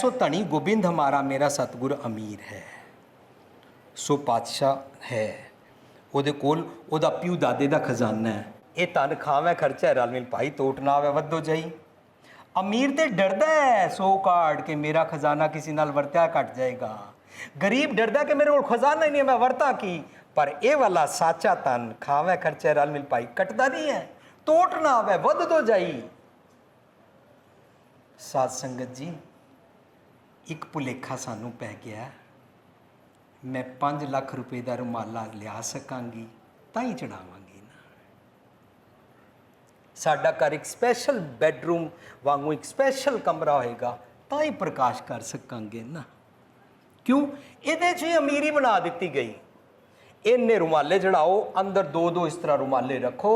ਐਸੋ ਧਣੀ ਗੋਬਿੰਦ ਹਮਾਰਾ ਮੇਰਾ ਸਤਗੁਰ ਅਮੀਰ ਹੈ। ਸੋ ਪਾਤਸ਼ਾਹ ਹੈ। ਉਹਦੇ ਕੋਲ ਉਹਦਾ ਪਿਓ ਦਾਦੇ ਦਾ ਖਜ਼ਾਨਾ ਹੈ। ਇਹ ਧਨ ਖਾਵੇਂ, ਖਰਚਾ ਰਲ ਮਿਲ ਭਾਈ ਤੋਟ ਨਾ ਆਵੇ, ਵੱਧੋ ਜਾਈ। ਅਮੀਰ ਤੇ ਡਰਦਾ ਹੈ ਸੋ ਕਾੜ ਕੇ ਮੇਰਾ ਖਜ਼ਾਨਾ ਕਿਸੇ ਨਾਲ ਵਰਤਿਆ ਘਟ ਜਾਏਗਾ। ਗਰੀਬ ਡਰਦਾ ਕਿ ਮੇਰੇ ਕੋਲ ਖਜ਼ਾਨਾ ਹੀ ਨਹੀਂ ਮੈਂ ਵਰਤਾ ਕੀ? ਪਰ ਇਹ ਵਾਲਾ ਸਾਚਾ ਧਨ ਖਾਵੇਂ, ਖਰਚਾ ਰਲ ਮਿਲ ਭਾਈ ਕਟਦਾ ਨਹੀਂ ਹੈ। ਤੋਟ ਨਾ ਆਵੇ ਵੱਧੋ ਜਾਈ। ਸਾਧ ਸੰਗਤ ਜੀ ਇੱਕ ਭੁਲੇਖਾ ਸਾਨੂੰ ਪੈ ਗਿਆ। ਮੈਂ 5 ਲੱਖ ਰੁਪਏ ਦਾ ਰੁਮਾਲਾ ਲਿਆ ਸਕਾਂਗੀ, ਤਾਂ ਹੀ ਚੜਾਵਾਂਗੀ ਨਾ। ਸਾਡਾ ਘਰ ਇੱਕ ਸਪੈਸ਼ਲ ਬੈੱਡਰੂਮ ਵਾਂਗੂ ਇੱਕ ਸਪੈਸ਼ਲ ਕਮਰਾ ਹੋਏਗਾ, ਤਾਂ ਹੀ ਪ੍ਰਕਾਸ਼ ਕਰ ਸਕਾਂਗੇ ਨਾ ਕਿਉਂ? ਇਹਦੇ 'ਚ ਹੀ ਅਮੀਰੀ ਬਣਾ ਦਿੱਤੀ ਗਈ। ਇਹਨੇ ਰੁਮਾਲੇ ਚੜਾਓ ਅੰਦਰ ਦੋ ਦੋ ਇਸ ਤਰ੍ਹਾਂ ਰੁਮਾਲੇ ਰੱਖੋ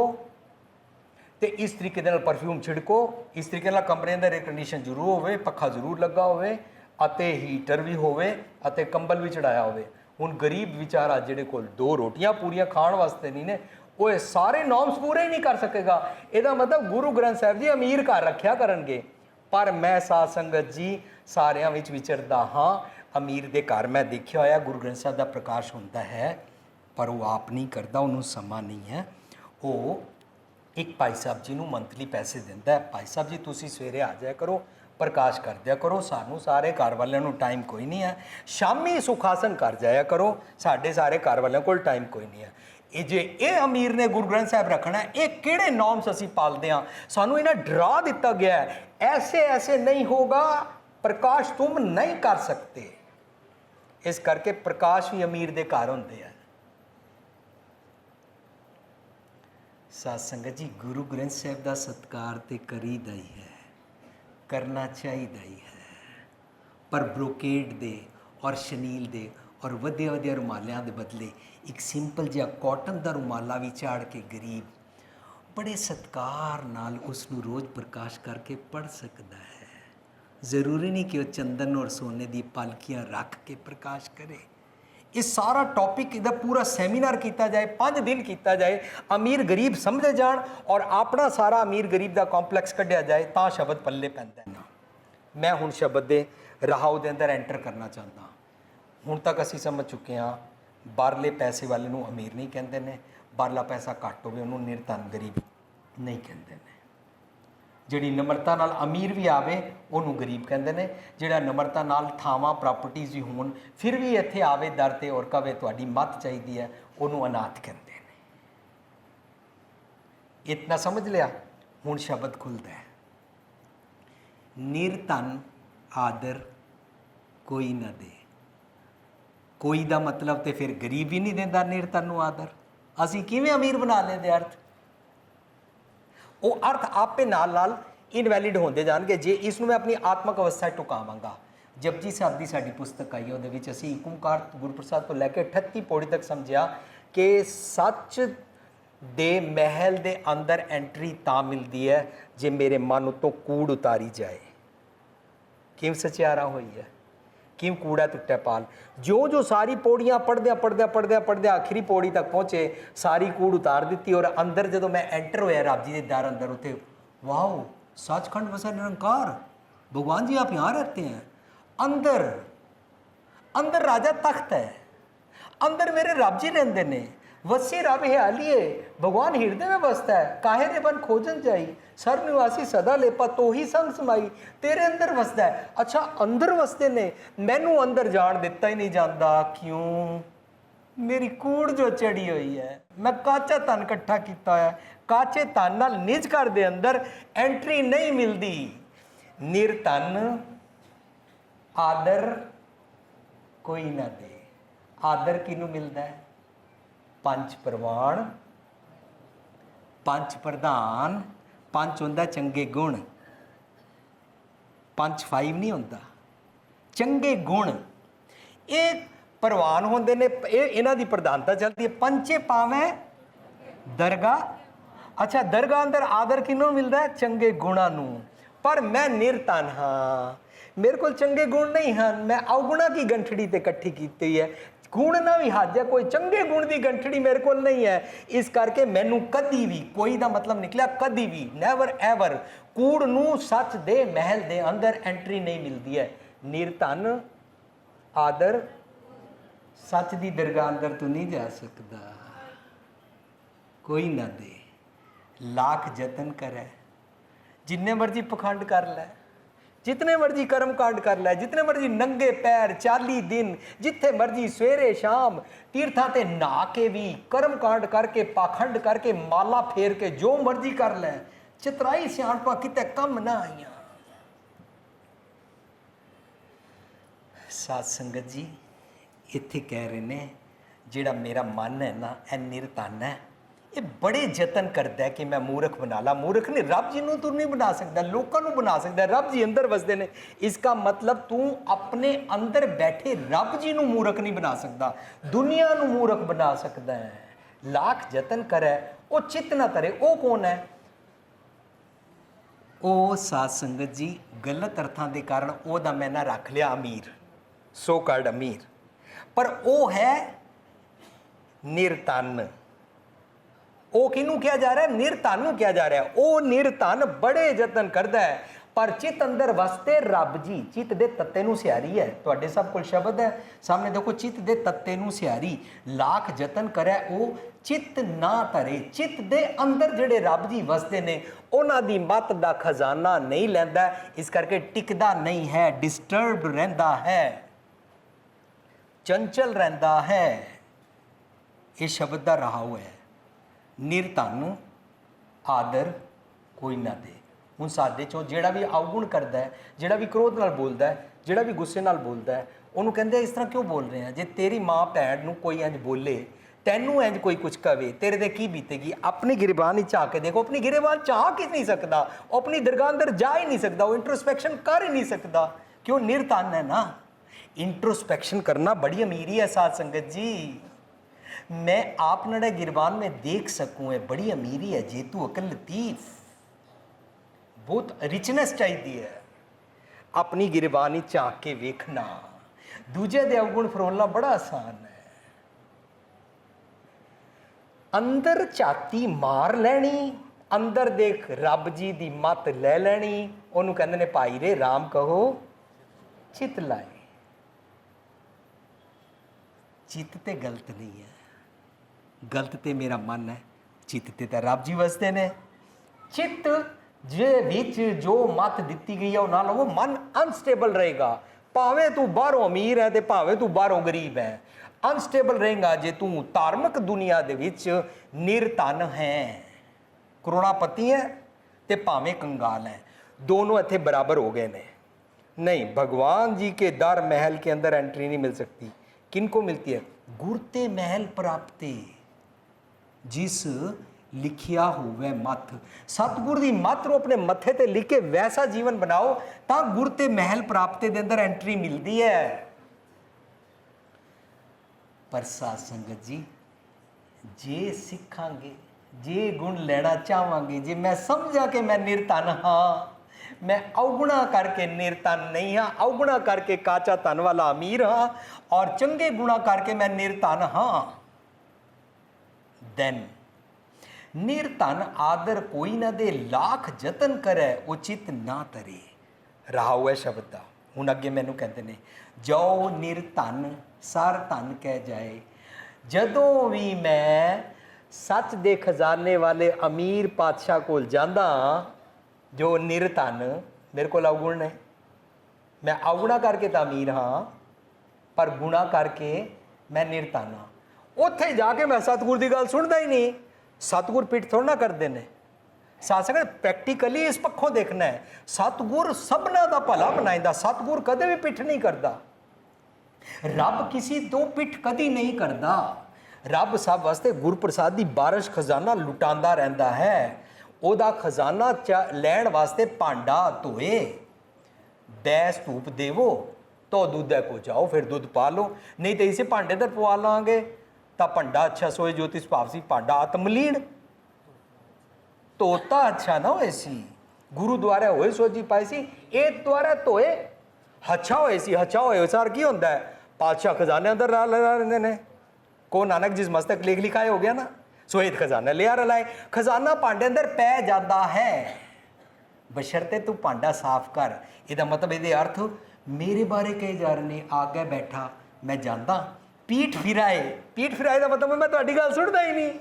ਤੇ ਇਸ ਤਰੀਕੇ ਦੇ ਨਾਲ ਪਰਫਿਊਮ ਛਿੜਕੋ। ਇਸ ਤਰੀਕੇ ਨਾਲ ਕਮਰੇ ਅੰਦਰ 에ਅਰ ਕੰਡੀਸ਼ਨ ਜ਼ਰੂਰ ਹੋਵੇ, ਪੱਖਾ ਜ਼ਰੂਰ ਲੱਗਾ ਹੋਵੇ। ਅਤੇ ਹੀਟਰ ਵੀ ਹੋਵੇ ਅਤੇ ਕੰਬਲ ਵੀ ਚੜਾਇਆ ਹੋਵੇ। ਹੁਣ ਗਰੀਬ ਵਿਚਾਰਾ ਜਿਹੜੇ ਕੋਲ ਦੋ ਰੋਟੀਆਂ ਪੂਰੀਆਂ ਖਾਣ ਵਾਸਤੇ ਨਹੀਂ ਨੇ, ਉਹ ਇਹ ਸਾਰੇ ਨੋਰਮਸ ਪੂਰੇ ਹੀ ਨਹੀਂ ਕਰ ਸਕੇਗਾ। ਇਹਦਾ ਮਤਲਬ ਗੁਰੂ ਗ੍ਰੰਥ ਸਾਹਿਬ ਜੀ ਅਮੀਰ ਘਰ ਰੱਖਿਆ ਕਰਨਗੇ। ਪਰ ਮੈਂ ਸਾਧ ਸੰਗਤ ਜੀ ਸਾਰਿਆਂ ਵਿੱਚ ਵਿਚਰਦਾ ਹਾਂ, ਅਮੀਰ ਦੇ ਘਰ ਮੈਂ ਦੇਖਿਆ ਹੋਇਆ ਗੁਰੂ ਗ੍ਰੰਥ ਸਾਹਿਬ ਦਾ ਪ੍ਰਕਾਸ਼ ਹੁੰਦਾ ਹੈ, ਪਰ ਉਹ ਆਪ ਨਹੀਂ ਕਰਦਾ, ਉਹਨੂੰ ਸਮਾਂ ਨਹੀਂ ਹੈ। ਉਹ ਇੱਕ ਭਾਈ ਸਾਹਿਬ ਜੀ ਨੂੰ ਮੰਥਲੀ ਪੈਸੇ ਦਿੰਦਾ ਹੈ। ਭਾਈ ਸਾਹਿਬ ਜੀ, ਤੁਸੀਂ ਸਵੇਰੇ ਆ ਜਾਇਆ ਕਰੋ ਪ੍ਰਕਾਸ਼ ਕਰ ਦਿਆ ਕਰੋ। ਸਾਨੂੰ ਸਾਰੇ ਘਰ ਵਾਲਿਆਂ ਨੂੰ ਟਾਈਮ ਕੋਈ ਨਹੀਂ ਹੈ। ਸ਼ਾਮੀ ਸੁਖਾਸਨ ਕਰ ਜਾਇਆ ਕਰੋ। ਸਾਡੇ ਸਾਰੇ ਘਰ ਵਾਲਿਆਂ ਕੋਲ ਟਾਈਮ ਕੋਈ ਨਹੀਂ ਹੈ। ਇਹ ਜੇ ਇਹ ਅਮੀਰ ਨੇ ਗੁਰੂ ਗ੍ਰੰਥ ਸਾਹਿਬ ਰੱਖਣਾ ਇਹ ਕਿਹੜੇ ਨੋਰਮਸ ਅਸੀਂ ਪਾਲਦੇ ਹਾਂ? ਸਾਨੂੰ ਇਹਨਾਂ ਡਰਾ ਦਿੱਤਾ ਗਿਆ ਹੈ। ਐਸੇ ਐਸੇ ਨਹੀਂ ਹੋਗਾ ਪ੍ਰਕਾਸ਼ ਤੁਮ ਨਹੀਂ ਕਰ ਸਕਤੇ ਇਸ ਕਰਕੇ ਪ੍ਰਕਾਸ਼ ਵੀ ਅਮੀਰ ਦੇ ਘਰ ਹੁੰਦੇ ਆ ਸਾਧ ਸੰਗਤ ਜੀ, ਗੁਰੂ ਗ੍ਰੰਥ ਸਾਹਿਬ ਦਾ ਸਤਕਾਰ ਤੇ ਕਰੀਦਾ ਹੀ ਹੈ। ਕਰਨਾ ਚਾਹੀਦਾ ਹੀ ਹੈ। ਪਰ ਬ੍ਰੋਕੇਡ ਦੇ ਔਰ ਸ਼ਨੀਲ ਦੇ ਔਰ ਵਧੀਆ ਵਧੀਆ ਰੁਮਾਲਿਆਂ ਦੇ ਬਦਲੇ ਇੱਕ ਸਿੰਪਲ ਜਿਹਾ ਕਾਟਨ ਦਾ ਰੁਮਾਲਾ ਵੀ ਚਾੜ ਕੇ ਗਰੀਬ ਬੜੇ ਸਤਕਾਰ ਨਾਲ ਉਸ ਨੂੰ ਰੋਜ਼ ਪ੍ਰਕਾਸ਼ ਕਰਕੇ ਪੜ ਸਕਦਾ ਹੈ। ਜ਼ਰੂਰੀ ਨਹੀਂ ਕਿ ਉਹ ਚੰਦਨ ਔਰ ਸੋਨੇ ਦੀ ਪਾਲਕੀਆਂ ਰੱਖ ਕੇ ਪ੍ਰਕਾਸ਼ ਕਰੇ। ਇਹ ਸਾਰਾ ਟੌਪਿਕ ਇਹਦਾ ਪੂਰਾ ਸੈਮੀਨਾਰ ਕੀਤਾ ਜਾਏ 5 ਦਿਨ ਕੀਤਾ ਜਾਏ, ਅਮੀਰ ਗਰੀਬ ਸਮਝੇ ਜਾਣ ਔਰ ਆਪਣਾ ਸਾਰਾ ਅਮੀਰ ਗਰੀਬ ਦਾ ਕੰਪਲੈਕਸ ਕੱਢਿਆ ਜਾਏ, ਤਾਂ ਸ਼ਬਦ ਪੱਲੇ ਪੈਂਦਾ ਹੈ। ਮੈਂ ਹੁਣ ਸ਼ਬਦ ਦੇ ਰਹਾਉ ਦੇ ਅੰਦਰ ਐਂਟਰ ਕਰਨਾ ਚਾਹੁੰਦਾ ਹੁਣ ਤੱਕ ਅਸੀਂ ਸਮਝ ਚੁੱਕੇ ਹਾਂ, ਬਾਹਰਲੇ ਪੈਸੇ ਵਾਲੇ ਨੂੰ ਅਮੀਰ ਨਹੀਂ ਕਹਿੰਦੇ ਨੇ, ਬਾਹਰਲਾ ਪੈਸਾ ਘੱਟ ਹੋਵੇ, ਉਹਨੂੰ ਨਿਰਧਨ ਗਰੀਬ ਨਹੀਂ ਕਹਿੰਦੇ ਨੇ। ਜਿਹੜੀ ਨਮਰਤਾ ਨਾਲ ਅਮੀਰ ਵੀ ਆਵੇ, ਉਹਨੂੰ ਗਰੀਬ ਕਹਿੰਦੇ ਨੇ। ਜਿਹੜਾ ਨਮਰਤਾ ਨਾਲ ਥਾਵਾਂ ਪ੍ਰਾਪਰਟੀਆਂ ਵੀ ਹੋਣ, ਫਿਰ ਵੀ ਇੱਥੇ ਆਵੇ ਦਰ ਤੇ ਔਰ ਕਵੇ ਤੁਹਾਡੀ ਮੱਤ ਚਾਹੀਦੀ ਹੈ, ਉਹਨੂੰ ਅਨਾਥ ਕਹਿੰਦੇ ਨੇ। ਇਤਨਾ ਸਮਝ ਲਿਆ? ਹੁਣ ਸ਼ਬਦ ਖੁੱਲਦਾ ਹੈ। ਨਿਰਧਨ ਆਦਰ ਕੋਈ ਨਾ ਦੇ। ਕੋਈ ਦਾ ਮਤਲਬ ਤੇ ਫਿਰ ਗਰੀਬ ਹੀ ਨਹੀਂ ਦਿੰਦਾ ਨਿਰਧਨ ਨੂੰ ਆਦਰ। ਅਸੀਂ ਕਿਵੇਂ ਅਮੀਰ ਬਣਾ ਲੈਂਦੇ ਅਰਥ? ਉਹ ਅਰਥ ਆਪੇ ਨਾਲ ਨਾਲ ਇਨਵੈਲਿਡ ਹੁੰਦੇ ਜਾਣਗੇ। ਜੇ ਇਸ ਨੂੰ ਮੈਂ ਆਪਣੀ ਆਤਮਕ ਅਵਸਥਾ 'ਚ ਟੁਕਾਵਾਂਗਾ। ਜਪਜੀ ਸਾਹਿਬ ਦੀ ਸਾਡੀ ਪੁਸਤਕ ਆਈ ਹੈ, ਉਹਦੇ ਵਿੱਚ ਅਸੀਂ ਏਕ ਓੰਕਾਰ ਗੁਰਪ੍ਰਸਾਦ ਤੋਂ ਲੈ ਕੇ 38 ਪੌੜੀ ਤੱਕ ਸਮਝਿਆ ਕਿ ਸੱਚ ਦੇ ਮਹਿਲ ਦੇ ਅੰਦਰ ਐਂਟਰੀ ਤਾਂ ਮਿਲਦੀ ਹੈ ਜੇ ਮੇਰੇ ਮਨ ਉਤੋਂ ਕੂੜ ਉਤਾਰੀ ਜਾਏ। ਕਿਵੇਂ ਸਚਿਆਰਾ ਹੋਈ ਹੈ? ਕਿਵੇਂ ਕੂੜਾ ਟੁੱਟਿਆ ਪਾਲ ਜੋ ਜੋ ਸਾਰੀ ਪੌੜੀਆਂ ਪੜਦਿਆਂ ਪੜਦਿਆਂ ਪੜਦਿਆਂ ਪੜਦਿਆਂ ਆਖਰੀ ਪੌੜੀ ਤੱਕ ਪਹੁੰਚੇ ਸਾਰੀ ਕੂੜ ਉਤਾਰ ਦਿੱਤੀ ਔਰ ਅੰਦਰ ਜਦੋਂ ਮੈਂ ਐਂਟਰ ਹੋਇਆ ਰੱਬ ਜੀ ਦੇ ਦਰ ਅੰਦਰ ਉਤੇ ਵਾਓ ਸੱਚਖੰਡ ਵਸੈ ਨਿਰੰਕਾਰ भगवान जी आप यहाँ रहते हैं अंदर अंदर राजा तख्त है अंदर मेरे रब जी रहते ने वसी रब हियालिए भगवान ਹਿਰਦੇ में बसता है काहे रे बन खोजन जाई ਸਰ ਨਿਵਾਸੀ ਸਦਾ ਲੇਪਾ ਤੋਹੀ ਸੰਗ ਸਮਾਈ ਤੇਰੇ ਅੰਦਰ ਵਸਦਾ ਹੈ ਅੱਛਾ ਅੰਦਰ ਵਸਦੇ ਨੇ ਮੈਨੂੰ ਅੰਦਰ ਜਾਣ ਦਿੱਤਾ ਹੀ ਨਹੀਂ ਜਾਂਦਾ ਕਿਉਂ ਮੇਰੀ ਕੂੜ ਜੋ ਚੜੀ ਹੋਈ ਹੈ ਮੈਂ ਕਾਚਾ ਧਨ ਇਕੱਠਾ ਕੀਤਾ ਹੋਇਆ ਹੈ। ਕਾਚੇ ਧਨ ਨਾਲ ਨਿਜ ਘਰ ਦੇ ਅੰਦਰ ਐਂਟਰੀ ਨਹੀਂ ਮਿਲਦੀ ਨਿਰਧਨ ਆਦਰ ਕੋਈ ਨਾ ਦੇ ਆਦਰ ਕਿਹਨੂੰ ਮਿਲਦਾ ਹੈ ਪੰਜ ਪ੍ਰਵਾਨ ਪੰਜ ਪ੍ਰਧਾਨ, ਪੰਜ ਹੁੰਦਾ ਚੰਗੇ ਗੁਣ। ਪੰਜ ਫਾਈਵ ਨਹੀਂ ਹੁੰਦਾ। ਚੰਗੇ ਗੁਣ। ਇਹ ਪ੍ਰਵਾਨ ਹੁੰਦੇ ਨੇ, ਇਹ ਇਹਨਾਂ ਦੀ ਪ੍ਰਧਾਨਤਾ ਚੱਲਦੀ ਹੈ। ਪੰਚੇ ਪਾਵੇਂ ਦਰਗਾ ਅੱਛਾ ਦਰਗਾ ਅੰਦਰ ਆਦਰ ਕਿਹਨੂੰ ਮਿਲਦਾ ਹੈ? ਚੰਗੇ ਗੁਣਾਂ ਨੂੰ। ਪਰ ਮੈਂ ਨਿਰਤਨ ਹਾਂ। ਮੇਰੇ ਕੋਲ ਚੰਗੇ ਗੁਣ ਨਹੀਂ ਹਨ। ਮੈਂ ਅਵਗੁਣਾ ਦੀ ਗੰਠੜੀ ਤੇ ਇਕੱਠੀ ਕੀਤੀ ਹੈ? ਗੁਣ ਨਾ ਵੀ ਹੱਜ ਹੈ ਕੋਈ ਚੰਗੇ ਗੁਣ ਦੀ ਗੰਠੜੀ ਮੇਰੇ ਕੋਲ ਨਹੀਂ ਹੈ। ਇਸ ਕਰਕੇ ਮੈਨੂੰ ਕਦੀ ਵੀ, ਕੋਈ ਦਾ ਮਤਲਬ ਨਿਕਲਿਆ, ਕਦੀ ਵੀ ਨੈਵਰ ਐਵਰ ਕੂੜ ਨੂੰ ਸੱਚ ਦੇ ਮਹਿਲ ਦੇ ਅੰਦਰ ਐਂਟਰੀ ਨਹੀਂ ਮਿਲਦੀ ਹੈ। ਨਿਰਤਨ ਆਦਰ, ਸੱਚ ਦੀ ਦਰਗਾਹ ਅੰਦਰ ਤੂੰ ਨਹੀਂ ਜਾ ਸਕਦਾ। ਕੋਈ ਨਾ ਦੇ, ਲੱਖ ਯਤਨ ਕਰੇ, ਜਿੰਨੇ ਮਰਜ਼ੀ ਪਖੰਡ ਕਰ ਲੈ। ਜਿਤਨੇ ਮਰਜ਼ੀ ਕਰਮ ਕਾਂਡ ਕਰ ਲੈ, ਜਿਤਨੇ ਮਰਜ਼ੀ ਨੰਗੇ ਪੈਰ 40 ਦਿਨ, ਜਿੱਥੇ ਮਰਜ਼ੀ ਸਵੇਰੇ ਸ਼ਾਮ ਤੀਰਥਾਂ ਤੇ ਨਹਾ ਕੇ ਵੀ ਕਰਮ ਕਾਂਡ ਕਰਕੇ, ਪਾਖੰਡ ਕਰਕੇ, ਮਾਲਾ ਫੇਰ ਕੇ ਜੋ ਮਰਜ਼ੀ ਕਰ ਲੈ। ਚਤਰਾਈ ਸਿਆਣਪਾ ਕਿਤੇ ਕੰਮ ਨਾ ਆਈਆਂ। ਸਾਧ ਸੰਗਤ ਜੀ, ਇੱਥੇ ਕਹਿ ਰਹੇ ਨੇ, ਜਿਹੜਾ ਮੇਰਾ ਮਨ ਹੈ ਨਾ, ਇਹ ਨਿਰਤਨ ਹੈ। ਇਹ ਬੜੇ ਯਤਨ ਕਰਦਾ ਕਿ ਮੈਂ ਮੂਰਖ ਬਣਾ ਲਾ। ਮੂਰਖ ਨਹੀਂ, ਰੱਬ ਜੀ ਨੂੰ ਤੂੰ ਨਹੀਂ ਬਣਾ ਸਕਦਾ, ਲੋਕਾਂ ਨੂੰ ਬਣਾ ਸਕਦਾ ਰੱਬ ਜੀ ਅੰਦਰ ਵਸਦੇ ਨੇ। ਇਸ ਦਾ ਮਤਲਬ ਤੂੰ ਆਪਣੇ ਅੰਦਰ ਬੈਠੇ ਰੱਬ ਜੀ ਨੂੰ ਮੂਰਖ ਨਹੀਂ ਬਣਾ ਸਕਦਾ। ਦੁਨੀਆ ਨੂੰ ਮੂਰਖ ਬਣਾ ਸਕਦਾ ਹੈ। ਲੱਖ ਯਤਨ ਕਰੈ, ਉਹ ਚਿੱਤ ਨਾ ਕਰੇ ਉਹ ਕੌਣ ਹੈ? ਉਹ ਸਾਧ ਸੰਗਤ ਜੀ, ਗਲਤ ਅਰਥਾਂ ਦੇ ਕਾਰਨ ਉਹਦਾ ਮੈਂ ਨਾ ਰੱਖ ਲਿਆ ਅਮੀਰ। ਸੋ ਕਾਲਡ ਅਮੀਰ। ਪਰ ਉਹ ਹੈ ਨਿਰਤਨ। ਉਹ ਕਿਹਨੂੰ ਕਿਹਾ ਜਾ ਰਿਹਾ ਨਿਰਧਨ ਨੂੰ ਕਿਹਾ ਜਾ ਰਿਹਾ ਉਹ ਨਿਰਧਨ ਬੜੇ ਯਤਨ ਕਰਦਾ ਹੈ। ਪਰ ਚਿਤ ਅੰਦਰ ਵਸਤੇ ਰੱਬ ਜੀ, ਚਿਤ ਦੇ ਤੱਤੇ ਨੂੰ ਸਿਆਰੀ ਹੈ। ਤੁਹਾਡੇ ਸਭ ਕੋਲ ਸ਼ਬਦ ਹੈ। ਸਾਹਮਣੇ ਦੇਖੋ, ਚਿਤ ਦੇ ਤੱਤੇ ਨੂੰ ਸਿਆਰੀ। ਲੱਖ ਯਤਨ ਕਰੈ ਉਹ ਚਿਤ ਨਾ ਧਰੇ। ਚਿਤ ਦੇ ਅੰਦਰ ਜਿਹੜੇ ਰੱਬ ਜੀ ਵਸਦੇ ਨੇ, ਉਹਨਾਂ ਦੀ ਮਤ ਦਾ ਖਜ਼ਾਨਾ ਨਹੀਂ ਲੈਂਦਾ। ਇਸ ਕਰਕੇ ਟਿਕਦਾ ਨਹੀਂ ਹੈ ਡਿਸਟਰਬ ਰਹਿੰਦਾ ਹੈ। ਚੰਚਲ ਰਹਿੰਦਾ ਹੈ। ਇਹ ਸ਼ਬਦ ਦਾ ਰਹਾ ਹੋਇਆ ਹੈ। ਨਿਰਤਨ ਆਦਰ ਕੋਈ ਨਾ ਦੇ। ਹੁਣ ਸਾਡੇ ਚੋਂ ਜਿਹੜਾ ਵੀ ਔਗੁਣ ਕਰਦਾ ਹੈ, ਜਿਹੜਾ ਵੀ ਕ੍ਰੋਧ ਨਾਲ ਬੋਲਦਾ ਹੈ, ਜਿਹੜਾ ਵੀ ਗੁੱਸੇ ਨਾਲ ਬੋਲਦਾ ਹੈ, ਉਹਨੂੰ ਕਹਿੰਦੇ ਇਸ ਤਰ੍ਹਾਂ ਕਿਉਂ ਬੋਲ ਰਹੇ? ਆ ਜੇ ਤੇਰੀ ਮਾਂ ਭੈਣ ਨੂੰ ਕੋਈ ਇੰਜ ਬੋਲੇ, ਤੈਨੂੰ ਇੰਜ ਕੋਈ ਕੁਛ ਕਵੇ, ਤੇਰੇ ਤੇ ਕੀ ਬੀਤੇਗੀ? ਆਪਣੀ ਗਿਰਬਾਨ ਹੀ ਝਾਕ ਕੇ ਦੇਖੋ, ਆਪਣੀ ਗਿਰਬਾਨ ਝਾਕ ਹੀ ਨਹੀਂ ਸਕਦਾ, ਉਹ ਆਪਣੀ ਦਰਗਾਹ ਅੰਦਰ ਜਾ ਹੀ ਨਹੀਂ ਸਕਦਾ, ਉਹ ਇੰਟਰੋਸਪੈਕਸ਼ਨ ਕਰ ਹੀ ਨਹੀਂ ਸਕਦਾ। ਕਿਉਂ? ਨਿਰਤਨ ਹੈ ਨਾ। ਇੰਟਰੋਸਪੈਕਸ਼ਨ ਕਰਨਾ ਬੜੀ ਅਮੀਰੀ ਹੈ ਸਾਧ ਸੰਗਤ ਜੀ। मैं आप नड़े गिरबान में देख सकूं है बड़ी अमीरी है जेतु अकल लतीफ बहुत रिचनेस चाहिए है अपनी गिरबानी झाँक के वेखना दूजे दे अवगुण फरोलना बड़ा आसान है ਅੰਦਰ ਝਾਤੀ ਮਾਰ ਲੈਣੀ ਅੰਦਰ ਦੇਖ ਰੱਬ ਜੀ ਦੀ ਮਤ ਲੈ ਲੈਣੀ ਉਹਨੂੰ ਕਹਿੰਦੇ ਨੇ ਭਾਈ ਰੇ RAM ਕਹੋ ਚਿਤ ਲਾਏ ਚਿੱਤ ਤੇ ਗਲਤ ਨਹੀਂ ਹੈ ਗਲਤ ਤੇ ਮੇਰਾ ਮਨ ਹੈ ਚਿੱਤ ਤੇ ਤਾਂ ਰੱਬ ਜੀ ਵਸਦੇ ਨੇ ਚਿੱਤ ਜੇ ਵਿੱਚ ਜੋ ਮਤ ਦਿੱਤੀ ਗਈ ਹੈ ਉਹ ਨਾਲ ਉਹ ਮਨ ਅਨਸਟੇਬਲ ਰਹੇਗਾ ਭਾਵੇਂ ਤੂੰ ਬਾਹਰੋਂ ਅਮੀਰ ਹੈ ਤੇ ਭਾਵੇਂ ਤੂੰ ਬਾਹਰੋਂ ਗਰੀਬ ਹੈ ਅਨਸਟੇਬਲ ਰਹੇਗਾ ਜੇ ਤੂੰ ਧਾਰਮਿਕ ਦੁਨੀਆ ਦੇ ਵਿੱਚ ਨਿਰਧਨ ਹੈ ਕਰੋੜਾਪਤੀ ਹੈ ਤੇ ਭਾਵੇਂ ਕੰਗਾਲ ਹੈ ਦੋਨੋਂ ਇੱਥੇ ਬਰਾਬਰ ਹੋ ਗਏ ਨੇ नहीं भगवान जी के दर महल के अंदर एंट्री नहीं मिल सकती किनको मिलती है गुरते महल प्राप्ति ਜਿਸ ਲਿਖਿਆ ਹੋਵੇ ਮੱਥ। ਸਤਿਗੁਰ ਦੀ ਮੱਤ ਨੂੰ ਆਪਣੇ ਮੱਥੇ ਤੇ ਲਿਖ ਕੇ ਵੈਸਾ ਜੀਵਨ ਬਣਾਓ, ਤਾਂ ਗੁਰ ਤੇ ਮਹਿਲ ਪ੍ਰਾਪਤੀ ਦੇ ਅੰਦਰ ਐਂਟਰੀ ਮਿਲਦੀ ਹੈ। ਪਰ ਸਾਧ ਸੰਗਤ ਜੀ, ਜੇ ਸਿੱਖਾਂਗੇ, ਜੇ ਗੁਣ ਲੈਣਾ ਚਾਹਾਂਗੇ, ਜੇ ਮੈਂ ਸਮਝਾਂ ਕਿ ਮੈਂ ਨਿਰਧਨ ਹਾਂ, ਮੈਂ ਔਗੁਣਾ ਕਰਕੇ ਨਿਰਧਨ ਨਹੀਂ ਹਾਂ, ਔਗੁਣਾ ਕਰਕੇ ਕਾਚਾ ਧਨ ਵਾਲਾ ਅਮੀਰ ਹਾਂ, ਔਰ ਚੰਗੇ ਗੁਣਾ ਕਰਕੇ ਮੈਂ ਨਿਰਧਨ ਹਾਂ। ਦੈਨ। ਨਿਰਧਨ ਆਦਰ ਕੋਈ ਨਾ ਦੇ, ਲੱਖ ਯਤਨ ਕਰੈ, ਉਚਿਤ ਨਾ ਤਰੇ। ਰਹਾਉ ਹੋਇਆ ਸ਼ਬਦ ਦਾ। ਹੁਣ ਅੱਗੇ ਮੈਨੂੰ ਕਹਿੰਦੇ ਨੇ ਜੋ ਨਿਰਧਨ ਸਾਰ ਧਨ ਕਹਿ ਜਾਏ। ਜਦੋਂ ਵੀ ਮੈਂ ਸੱਚ ਦੇ ਖਜ਼ਾਨੇ ਵਾਲੇ ਅਮੀਰ ਪਾਤਸ਼ਾਹ ਕੋਲ ਜਾਂਦਾ, ਜੋ ਨਿਰਧਨ ਮੇਰੇ ਕੋਲ ਔਗੁਣ ਨੇ। ਮੈਂ ਔਗੁਣਾ ਕਰਕੇ ਤਾਂ ਅਮੀਰ ਹਾਂ, ਪਰ ਗੁਣਾ ਕਰਕੇ ਮੈਂ ਨਿਰਧਨ ਹਾਂ। ਉੱਥੇ ਜਾ ਕੇ ਮੈਂ ਸਤਿਗੁਰ ਦੀ ਗੱਲ ਸੁਣਦਾ ਹੀ ਨਹੀਂ। ਸਤਿਗੁਰ ਪਿੱਠ ਥੋੜਾ ਨਾ ਕਰਦੇ ਨੇ। ਸਾਸਕਰ ਪ੍ਰੈਕਟੀਕਲੀ ਇਸ ਪੱਖੋਂ ਦੇਖਣਾ ਹੈ। ਸਤਿਗੁਰ ਸਭਨਾ ਦਾ ਭਲਾ ਬਣਾਇਦਾ ਸਤਿਗੁਰ ਕਦੇ ਵੀ ਪਿੱਠ ਨਹੀਂ ਕਰਦਾ। ਰੱਬ ਕਿਸੇ ਤੋਂ ਪਿੱਠ ਕਦੀ ਨਹੀਂ ਕਰਦਾ। ਰੱਬ ਸਭ ਵਾਸਤੇ ਗੁਰਪ੍ਰਸਾਦ ਦੀ ਬਾਰਿਸ਼ ਖਜ਼ਾਨਾ ਲੁਟਾਉਂਦਾ ਰਹਿੰਦਾ ਹੈ। ਉਹਦਾ ਖਜ਼ਾਨਾ ਚਾ- ਲੈਣ ਵਾਸਤੇ ਭਾਂਡਾ ਧੋਏ। ਬੈਸ ਧੂਪ ਦੇਵੋ ਤੋ ਦੁੱਧ ਕੋ ਜਾਓ, ਫਿਰ ਦੁੱਧ ਪਾ ਲਓ। ਨਹੀਂ ਤੇ ਇਸੇ ਭਾਂਡੇ ਤੇ ਪਵਾ ਲਾਂਗੇ। ਤਾਂ ਭੰਡਾ ਅੱਛਾ ਸੋਏ ਜੋਤਿਸ ਭਾਵ ਸੀ, ਭਾਂਡਾ ਆਤਮਲੀਨ। ਤੋਤਾ ਅੱਛਾ ਨਾ ਹੋਏ ਸੀ। ਗੁਰੂ ਦੁਆਰਾ ਹੋਏ ਸੋਜੀ ਪਾਈ ਸੀ। ਇਹ ਦੁਆਰਾ ਧੋਏ, ਹੱਛਾ ਹੋਏ ਸੀ, ਹੱਛਾ ਹੋਏ ਸਰ ਕੀ ਹੁੰਦਾ ਹੈ? ਪਾਤਸ਼ਾਹ ਖਜ਼ਾਨੇ ਅੰਦਰ ਲਾ ਲੈਂਦੇ ਨੇ। ਕੋ ਨਾਨਕ ਜਿਸ ਮਸਤਕ ਲੇਖ ਲਿਖਾਏ ਹੋ ਗਿਆ ਨਾ। ਸੋਇਦ ਖਜ਼ਾਨਾ ਲਿਆ ਰਲਾਏ ਖਜ਼ਾਨਾ ਭਾਂਡੇ ਅੰਦਰ ਪੈ ਜਾਂਦਾ ਹੈ। ਬਸ਼ਰਤੇ ਤੂੰ ਭਾਂਡਾ ਸਾਫ਼ ਕਰ। ਇਹਦਾ ਮਤਲਬ, ਇਹਦੇ ਅਰਥ, ਮੇਰੇ ਬਾਰੇ ਕਹੇ ਜਾ ਰਹੇ ਨੇ ਆਗੇ ਬੈਠਾ, ਮੈਂ ਜਾਂਦਾ। ਪੀਠ ਫਿਰਾਏ। ਪੀਠ ਫਿਰਾਏ ਦਾ ਮਤਲਬ ਮੈਂ ਤੁਹਾਡੀ ਗੱਲ ਸੁਣਦਾ ਹੀ ਨਹੀਂ।